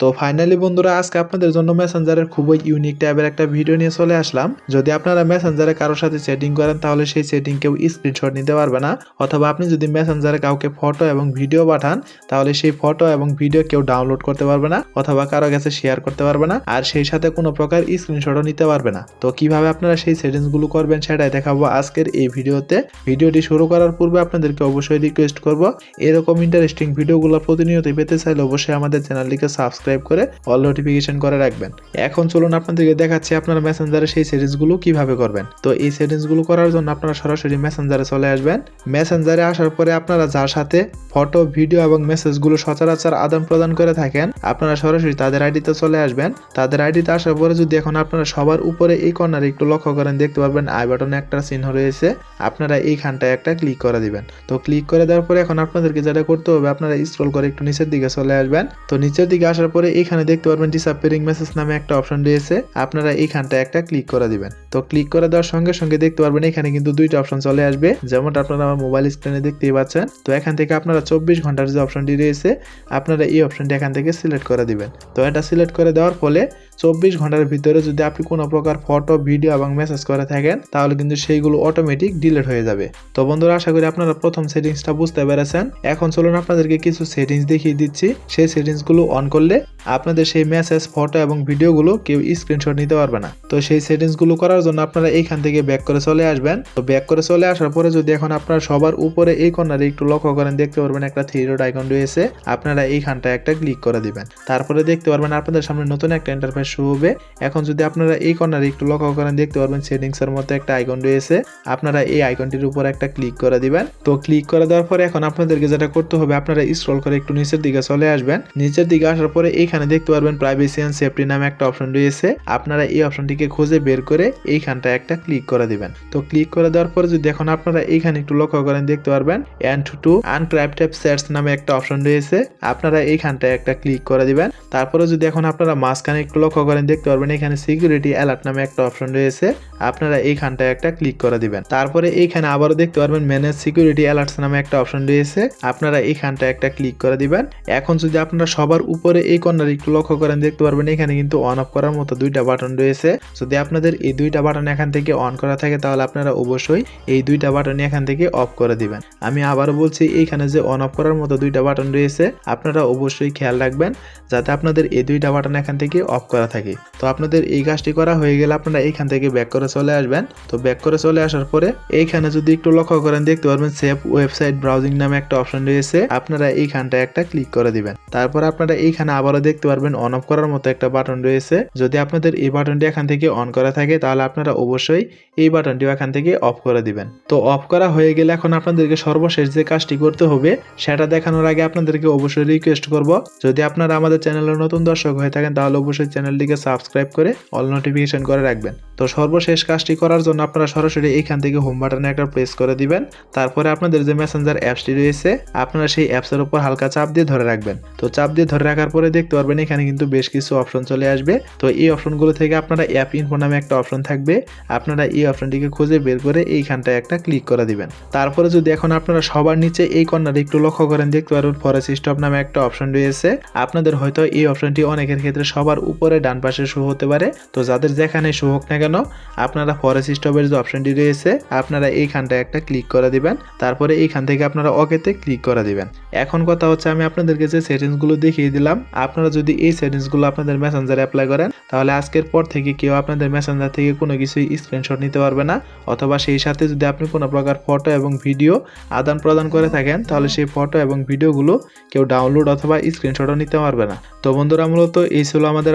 তো ফাইনালি বন্ধুরা, আজকে আপনাদের জন্য মেসেঞ্জারের খুবই ইউনিক টাইপের একটা ভিডিও নিয়ে চলে আসলাম। যদি আপনারা মেসেঞ্জারে কারোর সাথে সেটিং করেন, তাহলে সেই সেটিং কেউ স্ক্রিনশট নিতে পারবে না। অথবা আপনি যদি মেসেঞ্জারে কাউকে ফটো এবং ভিডিও পাঠান, তাহলে সেই ফটো এবং ভিডিও কেউ ডাউনলোড করতে পারবে না, অথবা কারও কাছে শেয়ার করতে পারবে না, আর সেই সাথে কোনো প্রকার স্ক্রিনশটও নিতে পারবে না। তো কীভাবে আপনারা সেই সেটিংসগুলো করবেন সেটাই দেখাবো আজকের এই ভিডিওতে ভিডিওটি শুরু করার পূর্বে আপনাদেরকে অবশ্যই রিকোয়েস্ট করব, এরকম ইন্টারেস্টিং ভিডিওগুলো প্রতিনিয়ত পেতে চাইলে অবশ্যই আমাদের চ্যানেলটিকে সাবস্ক্রাইব করে অল নোটিফিকেশন করে রাখবেন। এখন চলুন আপনাদেরকে দেখাচ্ছি আপনারা মেসেঞ্জারে সেই সেটিংসগুলো কীভাবে করবেন। তো এই সেটিংসগুলো করার জন্য আপনারা সরাসরি মেসেঞ্জারে চলে আসবেন। মেসেঞ্জারে আসার পরে আপনারা যার সাথে ফটো ভিডিও এবং মেসেজগুলো সচরাচর আদান প্রদান করে থাকেন, আপনারা সরাসরি তাদের আইডিতে চলে আসবেন। তাদের আইডিতে আসার পরে যদি এখন আপনারা সবার উপরে এই কর্নারে একটু লক্ষ্য করেন, দেখতে পারবেন আই বাটনে একটা চিহ্ন রয়েছে। আপনারা এইখানটায় একটা ক্লিক করে দিবেন। তো ক্লিক করে দেওয়ার পরে এখন আপনাদেরকে যেটা করতে হবে, আপনারা স্ক্রল করে একটু নিচের দিকে চলে আসবেন। তো নিচের দিকে আসার পরে এখানে দেখতে পারবেন ডিসঅ্যাপিয়ারিং মেসেজ নামে একটা অপশন রয়েছে। আপনারা এইখানটায় একটা ক্লিক করে দিবেন। তো ক্লিক করে দেওয়ার সঙ্গে সঙ্গে দেখতে পারবেন এখানে কিন্তু দুইটা অপশন চলে আসবে। যেমনটা আপনারা আমার মোবাইল স্ক্রিনে দেখতেই পাচ্ছেন। তো এখান থেকে আপনারা চব্বিশ ঘণ্টার যে অপশনটি রয়েছে, আপনারা এই অপশনটি এখান থেকে সিলেক্ট করে দিবেন। তো এটা সিলেক্ট করে দেওয়ার ফলে চব্বিশ ঘণ্টার ভিতরে যদি আপনি কোনো প্রকার ফটো, ভিডিও এবং মেসেজ করে থাকেন, তাহলে কিন্তু সেইগুলো অটোমেটিক ডিলিট হয়ে যাবে। তো বন্ধুরা, আশা করি আপনারা প্রথম সেটিংসটা বুঝতে পেরেছেন। এখন চলুন আপনাদেরকে কিছু সেটিংস দেখিয়ে দিচ্ছি। সেই সেটিংসগুলো অন করলে আপনাদের সেই মেসেজ ফটো এবং ভিডিওগুলো কেউ স্ক্রিনশট নিতে পারবে না। তো সেই সেটিংসগুলো করার জন্য আপনারা এইখান থেকে ব্যাক করে চলে আসবেন। তো ব্যাক করে চলে আসার পরে যদি এখন আপনারা সবার উপরে এই কর্নারে একটু লক্ষ্য করেন, দেখতে পারবেন একটা থ্রি ডট আইকন রয়েছে। আপনারা এইখানটায় একটা ক্লিক করে দিবেন। তারপরে দেখতে পারবেন আপনাদের সামনে নতুন একটা ইন্টারফেস শুরু হবে। এখন যদি আপনারা এই কর্নারে একটু লক্ষ্য করেন, দেখতে পারবেন সেটিংস এর মতো একটা আইকন রয়েছে। আপনারা এই আইকনটির উপর একটা ক্লিক করে দিবেন। তো ক্লিক করে দেওয়ার পরে এখন আপনাদেরকে যেটা করতে হবে, আপনারা স্ক্রল করে একটু নিচের দিকে চলে আসবেন। নিচের দিকে আসার পরে এইখানে দেখতে পারবেন প্রাইভেসি অ্যান্ড সেফটি নামে একটা অপশন রয়েছে। আপনারা এই অপশনটিকে খুঁজে বের করে এইখানটা একটা ক্লিক করে দিবেন। তো ক্লিক করে দেওয়ার পরে যদি এখন আপনারা এইখানে একটু লক্ষ্য করেন, দেখতে পারবেন অ্যান্ড টু আনক্রাইপ্টেড সেটস নামে একটা অপশন রয়েছে। আপনারা এইখানটায় একটা ক্লিক করে দিবেন। তারপরে যদি এখন আপনারা মাঝখানে একটু লক্ষ্য করেন, দেখতে পারবেন এখানে সিকিউরিটি অ্যালার্ট নামে একটা অপশন রয়েছে। আপনারা এইখানটায় একটা ক্লিক করে দিবেন। তারপরে এইখানে আবারও দেখতে পারবেন ম্যানেজ সিকিউরিটি অ্যালার্টস নামে একটা অপশন রয়েছে। আপনারা এইখানটায় একটা ক্লিক করে দিবেন। এখন যদি আপনারা সবার উপরে এই কর্নারে একটু লক্ষ্য করেন, দেখতে পারবেন এখানে কিন্তু অন অফ করার মতো দুইটা বাটন রয়েছে। যদি আপনাদের এই দুইটা বাটন এখান থেকে অন করা থাকে, তাহলে আপনারা অবশ্যই এই দুইটা বাটন এখান থেকে অফ করে দিবেন। আমি আবারও বলছি, এইখানে যে অন অফ করার মতো দুইটা বাটন রয়েছে, আপনারা অবশ্যই খেয়াল রাখবেন, যাতে আপনাদের এই দুইটা বাটন এখান থেকে অফ করা থাকে। তো আপনাদের এই কাজটি করা হয়ে গেলে আপনারা এইখান থেকে ব্যাক করে চলে আসবেন। তো ব্যাক করে চলে আসার পরে এইখানে যদি একটু লক্ষ্য করেন, দেখতে পারবেন সেভ ওয়েবসাইট ব্রাউজিং নামে একটা অপশন রয়েছে। আপনারা এইখানটায় একটা ক্লিক করে দিবেন। তারপর আপনারা এইখানে আবারও দেখতে পারবেন অন অফ করার মতো একটা বাটন রয়েছে। যদি আপনাদের এই বাটনটি এখান থেকে অন করা থাকে, তাহলে আপনারা অবশ্যই এই বাটনটিও এখান থেকে অফ করে দিবেন। তো অফ করা হয়ে গেলে এখন আপনাদেরকে সর্বশেষ যে কাজটি করতে হবে, সেটা দেখানোর আগে আপনাদেরকে অবশ্যই রিকোয়েস্ট করব। যদি আপনারা আমাদের চ্যানেলের নতুন দর্শক হয়ে থাকেন, তাহলে অবশ্যই চ্যানেলটিকে সাবস্ক্রাইব করে অল নোটিফিকেশন করে রাখবেন। তো সর্বশেষ কাজটি করার জন্য আপনারা সরাসরি এইখান থেকে হোম বাটনে একটা প্রেস করে দিবেন। তারপরে আপনাদের যে মেসেঞ্জার অ্যাপসটি রয়েছে, আপনারা সেই অ্যাপসের উপর হালকা চাপ দিয়ে ধরে রাখবেন। তো চাপ দিয়ে ধরে রাখার পরে দেখতে পারবেন এখানে কিন্তু বেশ কিছু অপশন চলে আসবে। তো এই অপশনগুলো থেকে আপনারা অ্যাপ ইনফো নামে একটা অপশন থাকবে। আপনারা এই অপশনটিকে খুঁজে বের করে এইখানটায় একটা ক্লিক করে দিবেন। তারপরে যদি এখন আপনারা সবার নিচে এই কর্নারে একটু লক্ষ্য করেন, দেখতে পারবেন ফরেস্ট স্টপ নামে একটা অপশন রয়েছে। আপনাদের হয়তো এই অপশনটি অনেকের ক্ষেত্রে সবার উপরে ডান পাশে শো হতে পারে। তো যাদের যেখানে শো হোক না কেন, আপনারা ফরেস্ট স্টপের যে অপশনটি রয়েছে, আপনারা এইখানটায় একটা ক্লিক করে দিবেন। তারপরে এইখান থেকে আপনারা ওকেতে ক্লিক করে দিবেন। এখন কথা হচ্ছে, আমি আপনাদেরকে যে সেটিংসগুলো দেখিয়ে দিলাম, আপনারা যদি এই সেটিংসগুলো আপনাদের মেসেঞ্জারে অ্যাপ্লাই করেন, তাহলে আজকের পর থেকে কেউ আপনাদের মেসেঞ্জার থেকে কোনো কিছুই স্ক্রিনশট নিতে পারবে না। অথবা সেই সাথে যদি আপনি কোনো প্রকার ফটো এবং ভিডিও আদান প্রদান করে থাকেন, তাহলে সেই ফটো এবং ভিডিওগুলো কেউ ডাউনলোড অথবা স্ক্রিনশটও নিতে পারবে না। তো বন্ধুরা, মূলত এই ছিল আমাদের